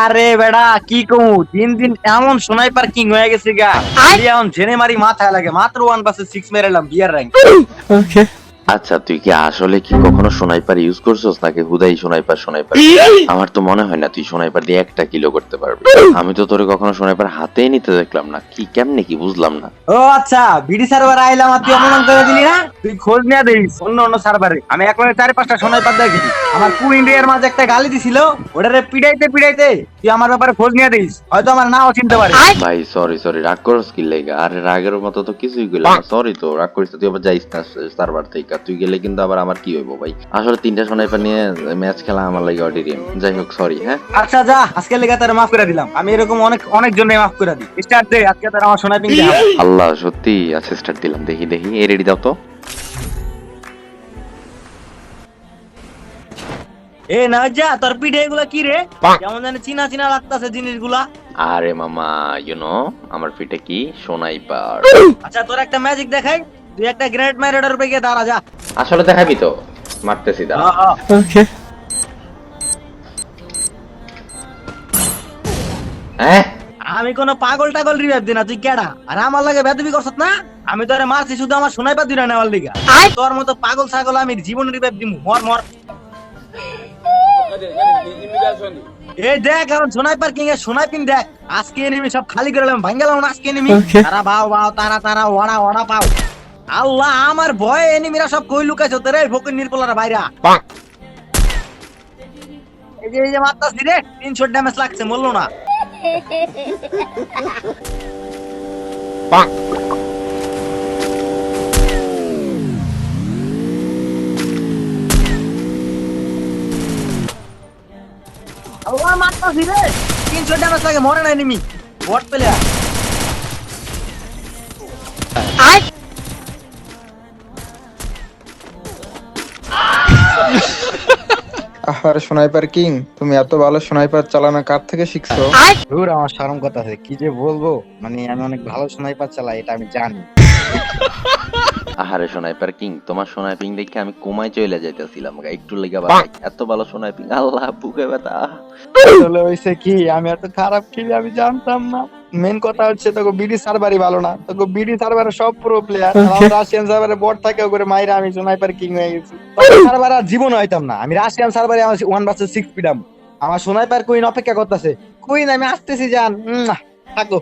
আরে বেড়া কি কমু? দিন দিন এমন সোনাইপার কিং হয়ে গেছে গা। এখন জেনে মারি মাথায় লাগে। মাত্র ওয়ান পাশে সিক্স মেরেলাম বিয়ার র্যাঙ্ক Okay. আচ্ছা তুই কি আসলে কি কখনো সোনাইপার ইউজ করছস নাকি হুদাই সোনাইপার সোনাইপার আমার তো মনে হয় না তুই সোনাইপার দিয়ে একটা কিলো করতে পারবি। আমি তো তোরে কখনো সোনাইপার হাতেই নিতে দেখলাম না। কি কেমনে কি বুঝলাম না। ও আচ্ছা বিডি সার্ভার আইলাম আর তুই অপমান করে দিলি না তুই খোঁজ নিয়ে দিস অন্য অন্য সার্ভারে। আমি একবারে চারি পাঁচটা সোনাইপার দেখি আমার কু ইন্ডিয়ার মাঝে একটা গালি দিছিল ওটারে পিড়াইতে পিড়াইতে তুই আমার ব্যাপারে খোঁজ নিয়ে দিস হয়তো আমার নাও চিনতে পারিস ভাই সরি সরি রাগ করস কি লেগা? আরে রাগের মতো তো কিছুই গেল না। সরি তো রাগ করিস তুই আবার যাইস না সার্ভার থেকে। তুই গেলে কিন্তু আবার আমার কি হইব ভাই? আসলে তিনটা সোনাইপার নিয়ে ম্যাচ খেলা আমার লাগে অডিরিয়াম যাই হোক সরি হ্যাঁ? আচ্ছা যা আজকে লেগে তার মাফ করে দিলাম। আমি এরকম অনেক অনেক জন্য মাফ করে দিই। স্টার্ট দে আজকে তার আমার সোনাইপিং দেখা আল্লাহ সত্যি আচ্ছা স্টার্ট দিলাম। দেখি দেখি এ রেডি দাও তো। এ না যা তোর পিঠে এগুলা কি রে? কেমন জানি চিনা চিনা লাগতাছে জিনিসগুলা। আরে মামা ইউ নো আমার ফিটে কি? সোনাইপার আচ্ছা তোর একটা ম্যাজিক দেখাই। তুই একটা গ্রেনেড মাইরাডার উপরে গিয়ে দাঁড়া যা। আসলে দেখাবি তো? মারতেছি দাঁড়া। Okay. হ্যাঁ? আমি কোন পাগল টাগল রিভাইভ দিই না তুই কেডা? আর আমার লাগে বেদবি করছত না? আমি তোরে মারছি শুধু আমার সোনাইপা দিনা নেওয়ার লিগা। তোর মতো পাগল ছাগল আমি জীবন রিভাইভ দিমু। মর মর। এই দেখ এখন সোনাইপার কিং এর সোনাইপিং দেখ। আজকে এনিমি সব খালি করে গেলাম ভাঙ্গেলাম আজকে এনিমি. তারা বাও বাও তারা তারা ওড়া ওড়া পাও। আল্লাহ আমার ভয়ে এনিমিরা সব কই লুকাইছ? তোরে ফকির নির্পলার বাইরা। এই যে এই যে মারতাছি রে তিনশো ড্যামেজ লাগছে বলল না। আল্লাহ মারতাছি রে তিনশো ড্যামেজ লাগে মরে না এনিমি বট প্লেয়ার আহার স্নাইপার কিং তুমি এত ভালো স্নাইপার চালানো কার থেকে শিখছো? দূর আমার শরম কথা আছে কি যে বলব? মানে আমি অনেক ভালো স্নাইপার চালাই এটা আমি জানি। আহারে সোনাই পার কিং তোমার সোনাই পিং দেখে আমি কোমায় চলে যাইতেছিলাম গা, একটু লেগে বাড়াই এত ভালো সোনাইপিং আল্লাহ বুকে ব্যথা। আসলে হইছে কি আমি এত খারাপ খেলি আমি জানতাম না। মেন কথা হচ্ছে তোকে বিডি সার্ভারই ভালো না। তোকে বিডি সার্ভারে সব প্রো প্লেয়ার রাশিয়ান সার্ভারে বট থাকে করে মাইরা আমি স্নাইপার কিং হয়ে গেছি। সার্ভার আর জীবন হইতাম না। আমি রাশিয়ান সার্ভারে আমার ওয়ান ভার্সেস সিক্স পিডাম আমার স্নাইপার কুইন অপেক্ষা করতেছে। কুইন আমি আসতেছি জান। উম, থাকো।